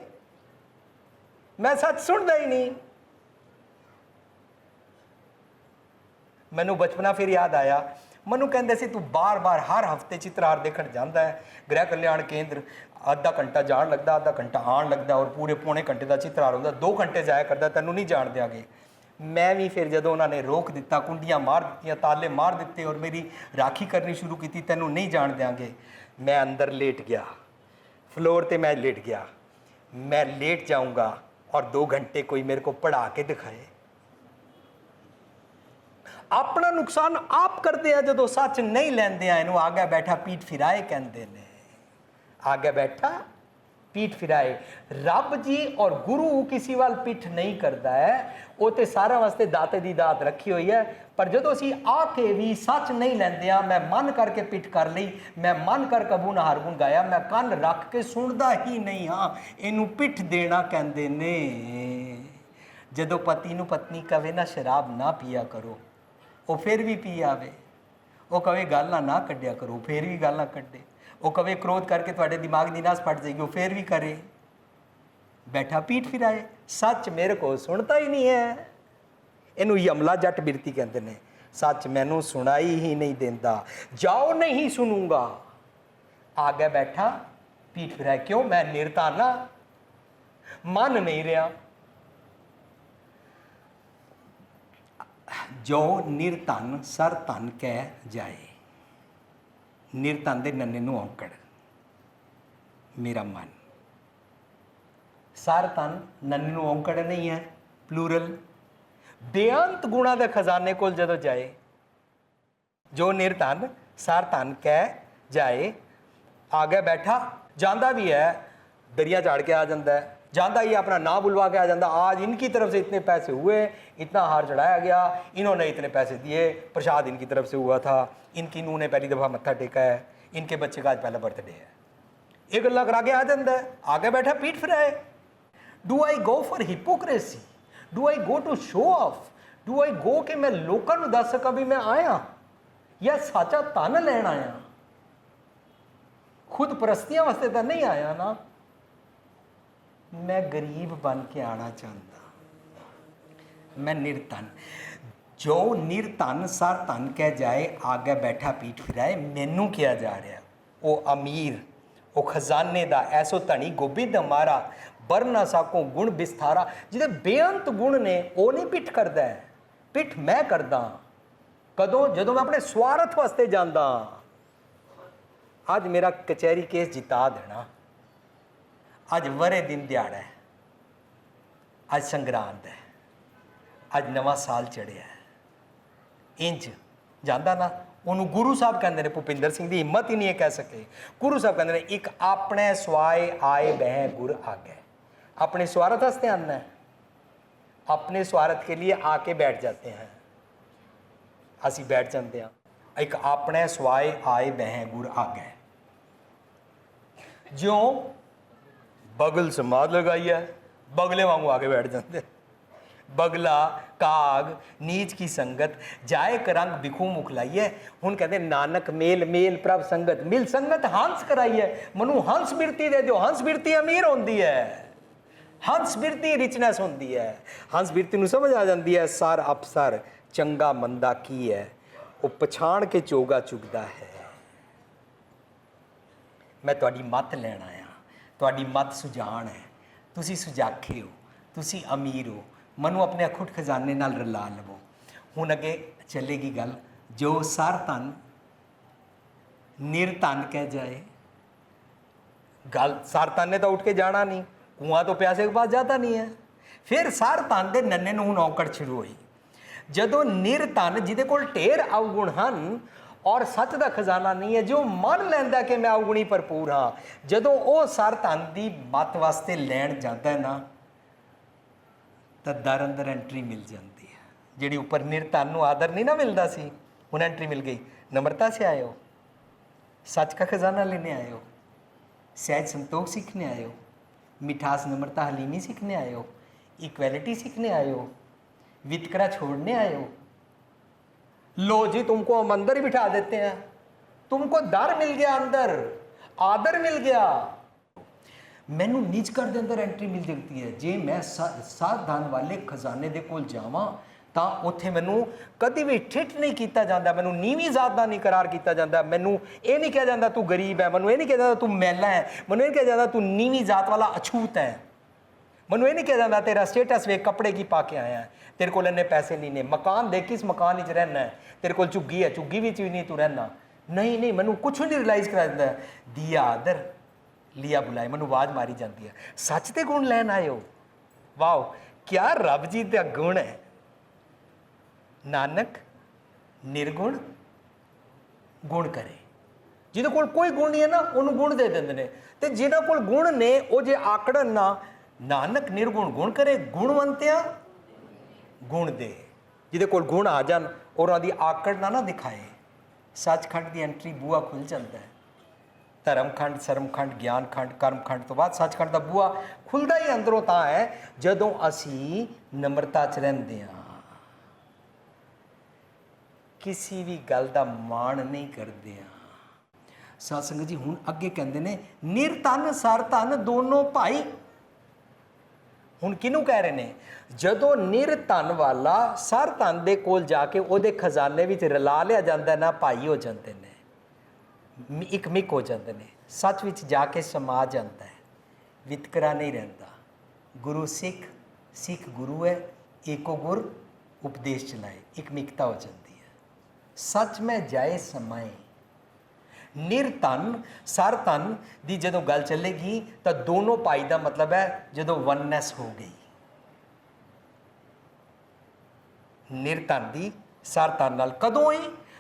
ਮੈਂ ਸੱਚ ਸੁਣਦਾ ਹੀ ਨਹੀਂ। ਮੈਨੂੰ ਬਚਪਨਾ ਫਿਰ ਯਾਦ ਆਇਆ। ਮੈਨੂੰ ਕਹਿੰਦੇ ਸੀ, ਤੂੰ ਬਾਰ-ਬਾਰ ਹਰ ਹਫ਼ਤੇ ਚਿੱਤਰਹਾਰ ਦੇਖਣ ਜਾਂਦਾ ਹੈ। ਗ੍ਰਹਿ ਕਲਿਆਣ ਕੇਂਦਰ ਅੱਧਾ ਘੰਟਾ ਜਾਣ ਲੱਗਦਾ, ਅੱਧਾ ਘੰਟਾ ਆਉਣ ਲੱਗਦਾ ਔਰ ਪੂਰੇ ਪੌਣੇ ਘੰਟੇ ਦਾ ਚਿੱਤਰਹਾਰ ਹੁੰਦਾ। 2 ਘੰਟੇ ਜਾਇਆ ਕਰਦਾ, ਤੈਨੂੰ ਨਹੀਂ ਜਾਣ ਦਿਆਂਗੇ। ਮੈਂ ਵੀ ਫਿਰ ਜਦੋਂ ਉਹਨਾਂ ਨੇ ਰੋਕ ਦਿੱਤਾ, ਕੁੰਡੀਆਂ ਮਾਰ ਦਿੱਤੀਆਂ, ਤਾਲੇ ਮਾਰ ਦਿੱਤੇ ਔਰ ਮੇਰੀ ਰਾਖੀ ਕਰਨੀ ਸ਼ੁਰੂ ਕੀਤੀ, ਤੈਨੂੰ ਨਹੀਂ ਜਾਣ ਦਿਆਂਗੇ। ਮੈਂ ਅੰਦਰ ਲੇਟ ਗਿਆ। ਫਲੋਰ ਤੇ ਮੈਂ ਲੇਟ ਗਿਆ। ਮੈਂ ਲੇਟ ਜਾਊਂਗਾ ਔਰ 2 ਘੰਟੇ ਕੋਈ ਮੇਰੇ ਕੋ ਪੜਾ ਕੇ ਦਿਖਾਏ। ਆਪਣਾ ਨੁਕਸਾਨ ਆਪ ਕਰਦੇ ਆ, ਜਦੋਂ ਸੱਚ ਨਹੀਂ ਲੈਂਦੇ ਆ, ਇਹਨੂੰ ਆਗੇ ਬੈਠਾ ਪੀਠ ਫਿਰਾਏ ਕਹਿੰਦੇ ਨੇ। ਆਗੇ ਬੈਠਾ ਪੀਠ ਫਿਰਾਏ। ਰੱਬ ਜੀ ਔਰ ਗੁਰੂ ਕਿਸੇ ਵੱਲ ਪਿੱਠ ਨਹੀਂ ਕਰਦਾ ਹੈ। ਉਹ ਤੇ ਸਾਰਿਆਂ ਵਾਸਤੇ ਦਾਤੇ ਦੀ ਦਾਤ ਰੱਖੀ ਹੋਈ ਹੈ। ਪਰ ਜਦੋਂ ਅਸੀਂ ਆ ਕੇ ਵੀ ਸੱਚ ਨਹੀਂ ਲੈਂਦੇ ਆ, ਮੈਂ ਮਨ ਕਰਕੇ ਪਿੱਠ ਕਰ ਲਈ, ਮੈਂ ਮਨ ਕਰ ਕਬੂ ਨਾ ਹਰਗੁਣ ਗਾਇਆ, ਮੈਂ ਕੰਨ ਰੱਖ ਕੇ ਸੁਣਦਾ ਹੀ ਨਹੀਂ ਹਾਂ, ਇਹਨੂੰ ਪਿੱਠ ਦੇਣਾ ਕਹਿੰਦੇ ਨੇ। ਜਦੋਂ ਪਤੀ ਨੂੰ ਪਤਨੀ ਕਵੇ ਨਾ, ਸ਼ਰਾਬ ਨਾ ਪੀਆ ਕਰੋ, ਉਹ ਫਿਰ ਵੀ ਪੀ ਆਵੇ। ਉਹ ਕਵੇ, ਗਾਲਾਂ ਨਾ ਕੱਢਿਆ ਕਰੋ, ਫਿਰ ਵੀ ਗਾਲਾਂ ਕੱਢੇ। ਉਹ ਕਵੇ, ਕ੍ਰੋਧ ਕਰਕੇ ਤੁਹਾਡੇ ਦਿਮਾਗ ਦੀ ਨਾਸ ਫਟ ਜਾਏਗੀ, ਉਹ ਫਿਰ ਵੀ ਕਰੇ। ਬੈਠਾ, ਪੀਠ ਫਿਰਾਏ। ਸੱਚ ਮੇਰੇ ਕੋਲ ਸੁਣਦਾ ਹੀ ਨਹੀਂ ਹੈ। ਇਹਨੂੰ ਯਮਲਾ ਜੱਟ ਬਿਰਤੀ ਕਹਿੰਦੇ ਨੇ। ਸੱਚ ਮੈਨੂੰ ਸੁਣਾਈ ਹੀ ਨਹੀਂ ਦਿੰਦਾ। ਜਾਓ ਨਹੀਂ ਸੁਣੂੰਗਾ। ਆਗੇ ਬੈਠਾ, ਪੀਠ ਫਿਰਾਏ ਕਿਉਂ ਮੈਂ ਨਿਰਤਾਨਾ ਮਨ ਨਹੀਂ ਰਿਹਾ। ਜੋ ਨਿਰਧਨ ਸਰ ਧਨ ਕਹਿ ਜਾਏ। ਨਿਰਧਨ ਦੇ ਨੰਨੇ ਨੂੰ ਔਂਕੜ। ਮੇਰਾ ਮਨ। ਸਰ ਧਨ ਨੰਨੇ ਨੂੰ ਔਂਕੜ ਨਹੀਂ ਹੈ ਪਲੂਰਲ ਬੇਅੰਤ ਗੁਣਾ ਦੇ ਖਜ਼ਾਨੇ ਕੋਲ ਜਦੋਂ ਜਾਏ ਜੋ ਨਿਰਧਨ ਸਰ ਧਨ ਕਹਿ ਜਾਏ ਆਗੇ ਬੈਠਾ ਜਾਂਦਾ ਵੀ ਹੈ दरिया झाड़ के आ जाता है जाता ही अपना नाम बुलवा के आ जाता आज इनकी तरफ से इतने पैसे हुए इतना हार चढ़ाया गया इन्होंने इतने पैसे दिए प्रसाद इनकी तरफ से हुआ था इनकी नूह ने पहली दफ़ा मत्था टेका है इनके बच्चे का आज पहला बर्थडे है ये गल्ला करा के आ जाता है आगे बैठा पीठ फिराए do I go for hypocrisy do I go to show off do I go ਕਿ ਮੈਂ ਲੋਕਾਂ ਨੂੰ ਦੱਸ ਸਕਾਂ ਵੀ ਮੈਂ ਆਇਆ ਜਾਂ ਸਾਚਾ ਤਨ ਲੈਣ ਆਇਆ ਖੁਦ ਪ੍ਰਸਤੀਆਂ ਵਾਸਤੇ ਤਾਂ ਨਹੀਂ ਆਇਆ ਨਾ ਮੈਂ ਗਰੀਬ ਬਣ ਕੇ ਆਣਾ ਚਾਹੁੰਦਾ ਮੈਂ ਨਿਰਤਨ ਜੋ ਨਿਰਤਨ ਸਰ ਤਨ ਕਹਿ ਜਾਏ ਆਗੇ ਬੈਠਾ ਪੀਠ ਫਿਰਾਏ ਮੈਨੂੰ ਕਿਹਾ ਜਾ ਰਿਹਾ ਉਹ ਅਮੀਰ ਉਹ ਖਜ਼ਾਨੇ ਦਾ ਐਸੋ ਧਣੀ ਗੋਬਿੰਦ ਹਮਾਰਾ ਬਰਨਾ ਸਾਕੋ ਗੁਣ ਵਿਸਥਾਰਾ, ਜਿਹਦੇ ਬੇਅੰਤ ਗੁਣ ਨੇ ਉਹ ਨਹੀਂ ਪਿੱਠ ਕਰਦਾ ਹੈ। ਪਿੱਠ ਮੈਂ ਕਰਦਾ ਕਦੋਂ? ਜਦੋਂ ਮੈਂ ਆਪਣੇ ਸਵਾਰਥ ਵਾਸਤੇ ਜਾਂਦਾ ਅੱਜ ਮੇਰਾ ਕਚਹਿਰੀ ਕੇਸ ਜਿਤਾ ਦੇਣਾ। ਅੱਜ ਵਰੇ ਦਿਨ ਦਿਹਾੜਾ ਹੈ। ਅੱਜ ਸੰਗਰਾਂਦ ਹੈ। ਅੱਜ ਨਵਾਂ ਸਾਲ ਚੜਿਆ ਹੈ। ਇੰਜ ਜਾਂਦਾ ਨਾ, ਉਹਨੂੰ ਗੁਰੂ ਸਾਹਿਬ ਕਹਿੰਦੇ ਨੇ, ਭੁਪਿੰਦਰ ਸਿੰਘ ਦੀ ਹਿੰਮਤ ਹੀ ਨਹੀਂ ਇਹ ਕਹਿ ਸਕੇ। ਗੁਰੂ ਸਾਹਿਬ ਕਹਿੰਦੇ ਨੇ, ਇੱਕ ਆਪਣੇ ਸਵਾਏ ਆਏ ਬਹਿ ਗੁਰ ਆਗੇ। अपने स्वार्थ वास्ते आना है अपने स्वार्थ के लिए आके बैठ जाते हैं ਅਸੀਂ ਬੈਠ ਜਾਂਦੇ ਆ ਇੱਕ ਆਪਣੇ ਸਵਾਏ ਆਏ ਬਹਿ ਗੁਰ ਆਗੇ ਜਿਉਂ ਬਗਲ ਸਮਾਦ ਲਗਾਈ ਹੈ ਬਗਲੇ ਵਾਂਗੂ ਆਗੇ ਬੈਠ ਜਾਂਦੇ ਬਗਲਾ ਕਾਗ ਨੀਚ ਕੀ ਸੰਗਤ ਜਾਏ ਕਰੰਗ ਬਿਖੂ ਮੁਖ ਲਾਈਏ ਹੁਣ ਕਹਿੰਦੇ ਨਾਨਕ ਮੇਲ ਮੇਲ ਪ੍ਰਭ ਸੰਗਤ ਮਿਲ ਸੰਗਤ ਹੰਸ ਕਰਾਈਏ ਮਨੂੰ ਹੰਸ ਬਿਰਤੀ ਦੇ ਦਿਓ ਹੰਸ ਬਿਰਤੀ ਅਮੀਰ ਹੁੰਦੀ ਹੈ ਹੰਸ ਬਿਰਤੀ ਰਿਚਨੈਸ ਹੁੰਦੀ ਹੈ। ਹੰਸ ਬਿਰਤੀ ਨੂੰ ਸਮਝ ਆ ਜਾਂਦੀ ਹੈ, ਸਰ ਅਪਸਰ ਚੰਗਾ ਮੰਦਾ ਕੀ ਹੈ? ਉਹ ਪਛਾਣ ਕੇ ਚੋਗਾ ਚੁਗਦਾ ਹੈ। ਮੈਂ ਤੁਹਾਡੀ ਮੱਤ ਲੈਣ ਆਇਆ। ਤੁਹਾਡੀ ਮੱਤ ਸੁਝਾਣ ਹੈ। ਤੁਸੀਂ ਸੁਜਾਖੇ ਹੋ। ਤੁਸੀਂ ਅਮੀਰ ਹੋ। ਮਨੂੰ ਆਪਣੇ ਅਖੁੱਟ ਖਜ਼ਾਨੇ ਨਾਲ ਰਲਾ ਲਵੋ। ਹੁਣ ਅੱਗੇ ਚੱਲੇਗੀ ਗੱਲ। ਜੋ ਸਰ ਤਨ ਨਿਰਤਨ ਕਹਿ ਜਾਏ। ਗੱਲ, ਸਰ ਤਨ ਨੇ ਤਾਂ ਉੱਠ ਕੇ ਜਾਣਾ ਨਹੀਂ। ਕੁਆਂ ਤੋਂ ਪਿਆਸੇ ਕੇ ਪਾਸ ਜਾਤਾ ਨਹੀਂ ਹੈ ਫਿਰ ਸਰ ਤਨ ਦੇ ਨੰਨੇ ਨੂੰ ਹੁਣ ਔਕੜ ਸ਼ੁਰੂ ਹੋਈ ਜਦੋਂ ਨਿਰਤਨ ਜਿਹਦੇ ਕੋਲ ਢੇਰ ਅਵਗੁਣ ਹਨ ਔਰ ਸੱਚ ਦਾ ਖਜ਼ਾਨਾ ਨਹੀਂ ਹੈ ਜੋ ਮੰਨ ਲੈਂਦਾ ਕਿ ਮੈਂ ਅਵਗੁਣੀ ਭਰਪੂਰ ਹਾਂ ਜਦੋਂ ਉਹ ਸਰ ਧਨ ਦੀ ਮਤ ਵਾਸਤੇ ਲੈਣ ਜਾਂਦਾ ਹੈ ਨਾ ਤਾਂ ਦਰ ਅੰਦਰ ਐਂਟਰੀ ਮਿਲ ਜਾਂਦੀ ਹੈ ਜਿਹੜੀ ਉੱਪਰ ਨਿਰਤਨ ਨੂੰ ਆਦਰ ਨਹੀਂ ਨਾ ਮਿਲਦਾ ਸੀ ਹੁਣ ਐਂਟਰੀ ਮਿਲ ਗਈ ਨਮਰਤਾ ਸੇ ਆਏ ਹੋ सच का खजाना लेने आए हो सहज संतोष सीखने आए हो मिठास नम्रता हलीमी सीखने आए हो इक्वलिटी सीखने आए हो वितकरा छोड़ने आए हो लो जी तुमको हम अंदर ही बिठा देते हैं तुमको डर मिल गया अंदर आदर मिल गया ਮੈਨੂੰ ਨਿਜ ਘਰ ਦੇ ਅੰਦਰ ਐਂਟਰੀ ਮਿਲ ਜਾਂਦੀ ਹੈ ਜੇ ਮੈਂ ਸਾਧਾਨ ਵਾਲੇ ਖਜ਼ਾਨੇ ਦੇ ਕੋਲ ਜਾਵਾਂ ਤਾਂ ਉੱਥੇ ਮੈਨੂੰ ਕਦੀ ਵੀ ਠਿੱਠ ਨਹੀਂ ਕੀਤਾ ਜਾਂਦਾ, ਮੈਨੂੰ ਨੀਵੀਂ ਜ਼ਾਤ ਦਾ ਨਹੀਂ ਕਰਾਰ ਕੀਤਾ ਜਾਂਦਾ। ਮੈਨੂੰ ਇਹ ਨਹੀਂ ਕਿਹਾ ਜਾਂਦਾ ਤੂੰ ਗਰੀਬ ਹੈ, ਮੈਨੂੰ ਇਹ ਨਹੀਂ ਕਿਹਾ ਜਾਂਦਾ ਤੂੰ ਮੈਲਾ ਹੈ, ਮੈਨੂੰ ਇਹ ਨਹੀਂ ਕਿਹਾ ਜਾਂਦਾ ਤੂੰ ਨੀਵੀਂ ਜ਼ਾਤ ਵਾਲਾ ਅਛੂਤ ਹੈ। ਮੈਨੂੰ ਇਹ ਨਹੀਂ ਕਿਹਾ ਜਾਂਦਾ ਤੇਰਾ ਸਟੇਟਸ ਵੇਖ ਕੱਪੜੇ ਕੀ ਪਾ ਕੇ ਆਇਆ ਤੇਰੇ ਕੋਲ ਇੰਨੇ ਪੈਸੇ ਨਹੀਂ ਨੇ, ਮਕਾਨ ਦੇਖ ਕਿਸ ਮਕਾਨ ਵਿੱਚ ਰਹਿਣਾ ਹੈ। ਤੇਰੇ ਕੋਲ ਝੁੱਗੀ ਹੈ, ਝੁੱਗੀ ਵਿੱਚ ਵੀ ਨਹੀਂ ਤੂੰ ਰਹਿਣਾ। ਨਹੀਂ ਨਹੀਂ, ਮੈਨੂੰ ਕੁਝ ਨਹੀਂ ਰਿਅਲਾਈਜ਼ ਕਰਾ ਦਿੰਦਾ ਦੀਆ ਆਦਰ, ਲਿਆ ਬੁਲਾਏ ਮੈਨੂੰ ਆਵਾਜ਼ ਮਾਰੀ ਜਾਂਦੀ ਹੈ। ਸੱਚ ਤੇ ਗੁਣ ਲੈਣ ਆਇਓ ਵਾਓ, ਕਿਆ ਰੱਬ ਜੀ ਦਾ ਗੁਣ ਹੈ। ਨਾਨਕ ਨਿਰਗੁਣ ਗੁਣ ਕਰੇ। ਜਿਹਦੇ ਕੋਲ ਕੋਈ ਗੁਣ ਨਹੀਂ ਹੈ ਨਾ, ਉਹਨੂੰ ਗੁਣ ਦੇ ਦਿੰਦੇ ਨੇ। ਤੇ ਜਿਹਨਾਂ ਕੋਲ ਗੁਣ ਨੇ, ਉਹ ਜੇ ਆਕੜਨ ਨਾ, ਨਾਨਕ ਨਿਰਗੁਣ ਗੁਣ ਕਰੇ, ਗੁਣਵੰਤਿਆ ਗੁਣ ਦੇ। ਜਿਹਦੇ ਕੋਲ ਗੁਣ ਆ ਜਾਣ ਔਰ ਉਹਨਾਂ ਦੀ ਆਕੜ ਨਾ ਨਾ ਦਿਖਾਏ। ਸੱਚਖੰਡ ਦੀ ਐਂਟਰੀ ਬੂਆ ਖੁੱਲ ਜਾਂਦਾ ਹੈ। ਧਰਮਖੰਡ ਸਰਮਖੰਡ ਗਿਆਨਖੰਡ, ਕਰਮਖੰਡ ਤੋਂ ਬਾਅਦ ਸੱਚਖੰਡ ਦਾ ਬੂਆ ਖੁੱਲਦਾ ਹੀ ਅੰਦਰੋਂ ਤਾਂ ਹੈ, ਜਦੋਂ ਅਸੀਂ ਨਮਰਤਾ 'ਚ ਰਹਿੰਦੇ ਹਾਂ। ਕਿਸੇ ਵੀ ਗੱਲ ਦਾ ਮਾਣ ਨਹੀਂ ਕਰਦੇ ਹਾਂ ਸਤਸੰਗ ਜੀ, ਹੁਣ ਅੱਗੇ ਕਹਿੰਦੇ ਨੇ ਨਿਰਤਨ ਸਰਤਨ ਦੋਨੋਂ ਭਾਈ। ਹੁਣ ਕਿਹਨੂੰ ਕਹਿ ਰਹੇ ਨੇ? ਜਦੋਂ ਨਿਰਤਨ ਵਾਲਾ ਸਰਤਨ ਦੇ ਕੋਲ ਜਾ ਕੇ ਉਹਦੇ ਖਜ਼ਾਨੇ ਵਿੱਚ ਰਲਾ ਲਿਆ ਜਾਂਦਾ, ਨਾ ਭਾਈ ਹੋ ਜਾਂਦੇ ਨੇ। ਮਿ- ਇੱਕ ਮਿਕ ਹੋ ਜਾਂਦੇ ਨੇ। ਸੱਚ ਵਿੱਚ ਜਾ ਕੇ ਸਮਾ ਜਾਂਦਾ ਹੈ। ਵਿਤਕਰਾ ਨਹੀਂ ਰਹਿੰਦਾ। ਗੁਰੂ ਸਿੱਖ ਸਿੱਖ ਗੁਰੂ ਹੈ। ਏਕੋ ਗੁਰ, ਉਪਦੇਸ਼ ਚਲਾਏ। ਇੱਕ ਮਿਕਤਾ ਹੋ ਜਾਂਦੀ ਸੱਚ ਮੈਂ ਜਾਏ ਸਮਾਏ। ਨਿਰਤਨ ਸਰਤਨ ਦੀ ਜਦੋਂ ਗੱਲ ਚੱਲੇਗੀ, ਤਾਂ ਦੋਨੋਂ ਭਾਈ ਦਾ ਮਤਲਬ ਹੈ ਜਦੋਂ ਵਨਨੈਸ ਹੋ ਗਈ। ਨਿਰਤਨ ਦੀ ਸਰਤਨ ਨਾਲ ਕਦੋਂ ਹੀ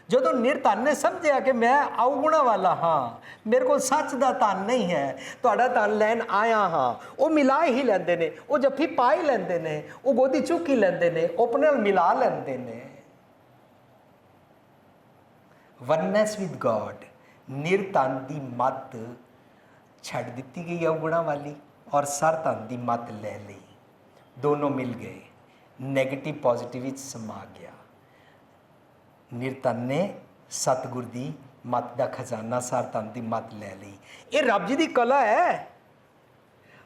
ਜਦੋਂ ਨਿਰਤਨ ਨੇ ਸਮਝਿਆ ਕਿ ਮੈਂ ਅਵਗੁਣਾ ਵਾਲਾ ਹਾਂ, ਮੇਰੇ ਕੋਲ ਸੱਚ ਦਾ ਤਨ ਨਹੀਂ ਹੈ, ਤੁਹਾਡਾ ਤਨ ਲੈਣ ਆਇਆ ਹਾਂ। ਉਹ ਮਿਲਾ ਹੀ ਲੈਂਦੇ ਨੇ, ਉਹ ਜੱਫੀ ਪਾ ਹੀ ਲੈਂਦੇ ਨੇ, ਉਹ ਗੋਦੀ ਚੁੱਕ ਹੀ ਲੈਂਦੇ ਨੇ, ਉਹ ਆਪਣੇ ਨਾਲ ਮਿਲਾ ਲੈਂਦੇ ਨੇ। ਵਨਨੈਸ ਵਿਦ ਗੋਡ ਨਿਰਤਨ ਦੀ ਮੱਤ ਛੱਡ ਦਿੱਤੀ ਗਈ ਅਵਗੁਣਾ ਵਾਲੀ ਔਰ ਸਰਤਨ ਦੀ ਮੱਤ ਲੈ ਲਈ। ਦੋਨੋਂ ਮਿਲ ਗਏ। 네ਗੇਟਿਵ ਪੋਜ਼ਿਟਿਵ ਵਿੱਚ ਸਮਾ ਗਿਆ। ਨਿਰਤਨ ਨੇ ਸਤਿਗੁਰ ਦੀ ਮਤ ਦਾ ਖਜ਼ਾਨਾ, ਸਰਤਨ ਦੀ ਮੱਤ ਲੈ ਲਈ। ਇਹ ਰੱਬ ਜੀ ਦੀ ਕਲਾ ਹੈ।